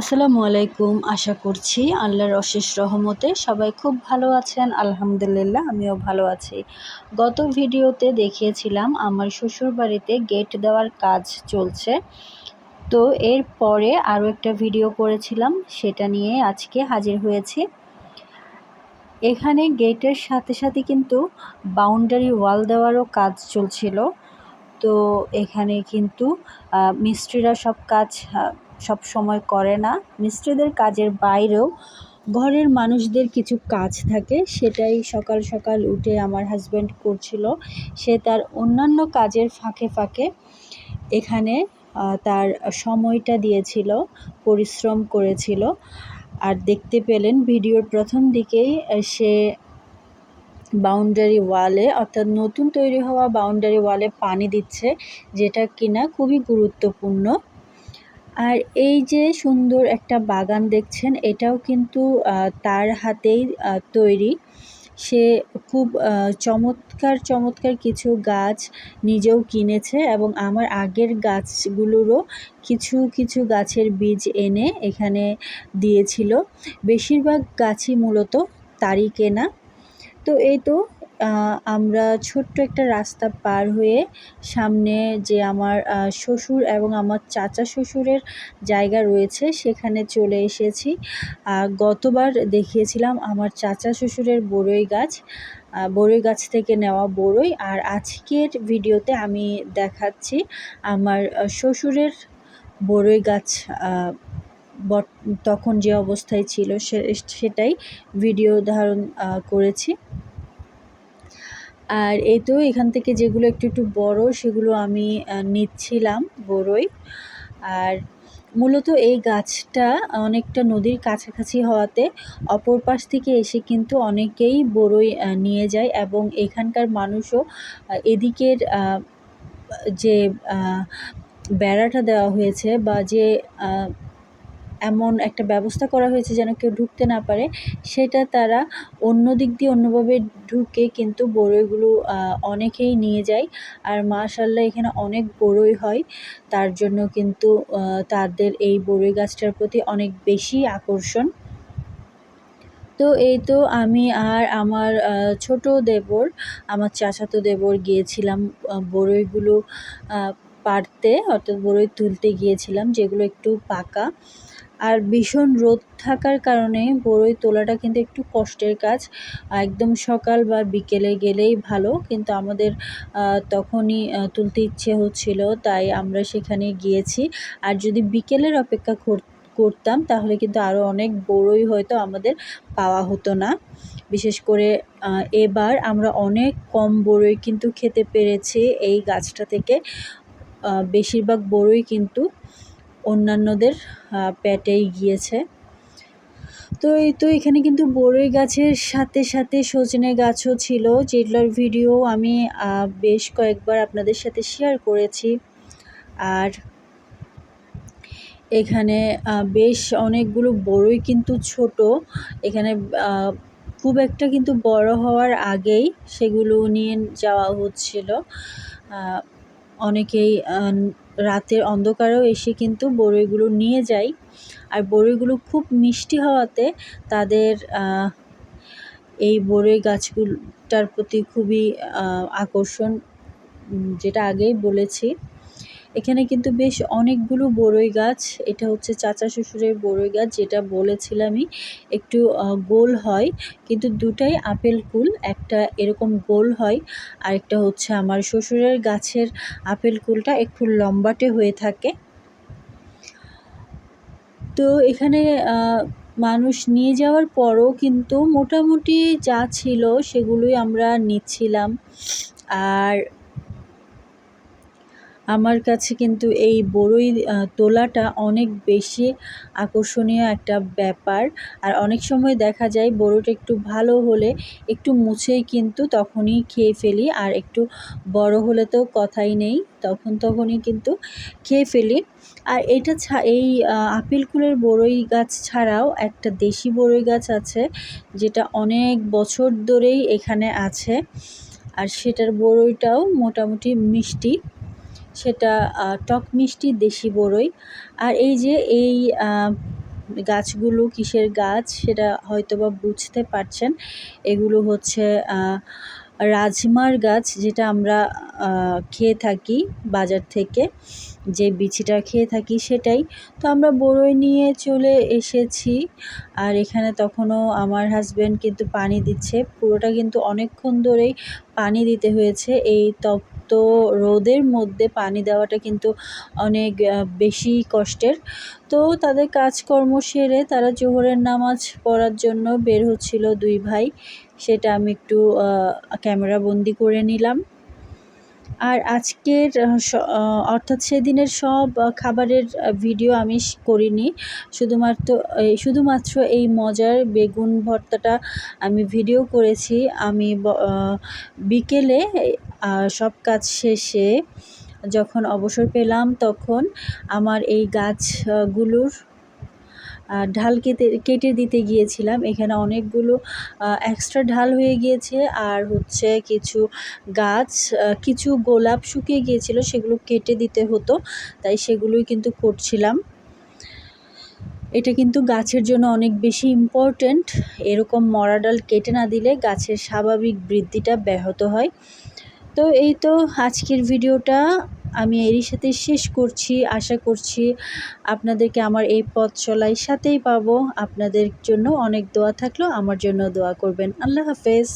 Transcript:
আসসালামু আলাইকুম, আশা করছি আল্লাহর অশেষ রহমতে সবাই খুব ভালো আছেন। আলহামদুলিল্লাহ, আমিও ভালো আছি। গত ভিডিওতে দেখিয়েছিলাম আমার শ্বশুর বাড়িতে গেট দেওয়ার কাজ চলছে। তো এর পরে আরও একটা ভিডিও করেছিলাম, সেটা নিয়ে আজকে হাজির হয়েছি। এখানে গেটের সাথে সাথে কিন্তু বাউন্ডারি ওয়াল দেওয়ারও কাজ চলছিল। তো এখানে কিন্তু মিস্ত্রিরা সব কাজ সব সময় করে না। মিস্ত্রিদের কাজের বাইরেও ঘরের মানুষদের কিছু কাজ থাকে। সেটাই সকাল সকাল উঠে আমার হাজব্যান্ড করছিল। সে তার অন্যান্য কাজের ফাঁকে ফাঁকে এখানে তার সময়টা দিয়েছিল, পরিশ্রম করেছিল। আর দেখতে পেলেন ভিডিওর প্রথম দিকেই সে বাউন্ডারি ওয়ালে অর্থাৎ নতুন তৈরি হওয়া বাউন্ডারি ওয়ালে পানি দিচ্ছে, যেটা কিনা খুবই গুরুত্বপূর্ণ। আর এই যে সুন্দর একটা বাগান দেখছেন, এটাও কিন্তু তার হাতেই তৈরি। সে খুব চমৎকার চমৎকার কিছু গাছ নিজেও কিনেছে এবং আমার আগের গাছগুলোরও কিছু কিছু গাছের বীজ এনে এখানে দিয়েছিল। বেশিরভাগ গাছই মূলত তারই কেনা। তো এই তো আমরা ছোট্ট একটা রাস্তা পার হয়ে সামনে যে আমার শ্বশুর এবং আমার চাচা শ্বশুরের জায়গা রয়েছে, সেখানে চলে এসেছি। গতবার দেখিয়েছিলাম আমার চাচা শ্বশুরের বড়ই গাছ বড়ই গাছ থেকে নেওয়া বড়ই, আর আজকের ভিডিওতে আমি দেখাচ্ছি আমার শ্বশুরের বড়ই গাছ তখন যে অবস্থায় ছিল সেটাই ভিডিও ধারণ করেছি। আর এই তো এখান থেকে যেগুলো একটু একটু বড়, সেগুলো আমি নিচ্ছিলাম বড়ই। আর মূলত এই গাছটা অনেকটা নদীর কাছাকাছি হওয়াতে অপর পাশ থেকে এসে কিন্তু অনেকেই বড়ই নিয়ে যায় এবং এখানকার মানুষও এদিকের যে বেড়াটা দেওয়া হয়েছে বা যে এমন একটা ব্যবস্থা করা হয়েছে যেন কেউ ঢুকতে না পারে। সেটা তারা অন্য দিক দিয়ে অন্যভাবে ঢুকে কিন্তু বড়ইগুলো অনেকেই নিয়ে যায়। আর মাশাল্লাহ এখানে অনেক বড়ই হয়। তার জন্য কিন্তু তাদের এই বড়ই গাছটার প্রতি অনেক বেশি আকর্ষণ। তো এই তো আমি আর আমার ছোট দেবর, আমার চাচাতো দেবর গিয়েছিলাম বড়ইগুলো পারতে অর্থাৎ বড়ই তুলতে গিয়েছিলাম, যেগুলো একটু পাকা। আর ভীষণ রোদ থাকার কারণে বড়ই তোলাটা কিন্তু একটু কষ্টের কাজ। একদম সকাল বা বিকেলে গেলেই ভালো, কিন্তু আমাদের তখনই তুলতে ইচ্ছে হচ্ছিল, তাই আমরা সেখানে গিয়েছি। আর যদি বিকেলের অপেক্ষা করতাম, তাহলে কিন্তু আরও অনেক বড়ই হয়তো আমাদের পাওয়া হতো না। বিশেষ করে এবার আমরা অনেক কম বড়ই কিন্তু খেতে পেরেছি এই গাছটা থেকে। বেশিরভাগ বড়ই কিন্তু অন্যান্যদের পেটেই গিয়েছে। তো এই, তো এখানে কিন্তু বড়ই গাছের সাথে সাথে সজনে গাছও ছিল। যেগুলোর ভিডিও আমি বেশ কয়েকবার আপনাদের সাথে শেয়ার করেছি। আর এখানে বেশ অনেকগুলো বড়ই কিন্তু ছোট। এখানে খুব একটা কিন্তু বড় হওয়ার আগেই সেগুলো নিয়ে যাওয়া হচ্ছিল। অনেকেই রাতের অন্ধকারেও এসে কিন্তু বড়ইগুলো নিয়ে যায়। আর বড়ইগুলো খুব মিষ্টি হওয়াতে তাদের এই বড়ই গাছগুলোটার প্রতি খুবই আকর্ষণ যেটা আগেই বলেছি। এখানে কিন্তু বেশ অনেকগুলো বড়ই গাছ। এটা হচ্ছে চাচা শ্বশুরের বড়ই গাছ, যেটা বলেছিলামই একটু গোল হয়, কিন্তু দুটাই আপেল কুল, একটা এরকম গোল হয় আর একটা হচ্ছে আমার শ্বশুরের গাছের আপেল কুলটা একটু লম্বাটে হয়ে থাকে। তো এখানে মানুষ নিয়ে যাওয়ার পরও কিন্তু মোটামুটি যা ছিল সেগুলোই আমরা নিচ্ছিলাম। আর আমার কাছে কিন্তু এই বড়ই তোলাটা অনেক বেশি আকর্ষণীয় একটা ব্যাপার। আর অনেক সময় দেখা যায় বড়ইটা একটু ভালো হলে একটু মুছেই কিন্তু তখনই খেয়ে ফেলি, আর একটু বড় হলে তো কথাই নেই, তখন তখনই কিন্তু খেয়ে ফেলি। আর এটা ছা, এই আপেল কুলের বড়ই গাছ ছাড়াও একটা দেশি বড়ই গাছ আছে, যেটা অনেক বছর ধরেই এখানে আছে। আর সেটার বড়ইটাও মোটামুটি মিষ্টি। সেটা টক মিষ্টি দেশি বড়ই। আর এই যে এই গাছগুলো, কিসের গাছ সেটা হয়তোবা বুঝতে পারছেন, এগুলো হচ্ছে রাজমার গাছ যেটা আমরা খেয়ে থাকি বাজার থেকে। যে বিচিটা খেয়ে থাকি সেটাই। তো আমরা বড়ই নিয়ে চলে এসেছি আর এখানে তখনও আমার হাজব্যান্ড কিন্তু পানি দিচ্ছে। পুরোটা কিন্তু অনেকক্ষণ ধরেই পানি দিতে হয়েছে। এই তপ্ত রোদের মধ্যে পানি দেওয়াটা কিন্তু অনেক বেশি কষ্টের। তো তাদের কাজকর্ম সেরে তারা জোহরের নামাজ পড়ার জন্য বের হচ্ছিল দুই ভাই। সেটা আমি একটু ক্যামেরা বন্দি করে নিলাম। আর আজকের অর্থাৎ সেদিনের সব খাবারের ভিডিও আমি করিনি। শুধুমাত্র শুধুমাত্র এই মজার বেগুন ভর্তাটা আমি ভিডিও করেছি। আমি বিকেলে সব কাজ শেষে যখন অবসর পেলাম তখন আমার এই গাছগুলোর ঢাল কেটে কেটে দিতে গিয়েছিলাম। এখানে অনেকগুলো এক্সট্রা ঢাল হয়ে গিয়েছে আর হচ্ছে কিছু গাছ কিছু গোলাপ শুকিয়ে গিয়েছিল, সেগুলো কেটে দিতে হতো, তাই সেগুলোই কিন্তু করছিলাম। এটা কিন্তু গাছের জন্য অনেক বেশি ইম্পর্ট্যান্ট এরকম মরা ডাল কেটে না দিলে গাছের স্বাভাবিক বৃদ্ধিটা ব্যাহত হয়। তো এই তো আজকের ভিডিওটা। আমি এরই সাথে শেষ করছি। আশা করছি আপনাদেরকে আমার এই পথ চলাই সাথেই পাবো। আপনাদের জন্য অনেক দোয়া থাকল। আমার জন্য দোয়া করবেন। আল্লাহ হাফেজ।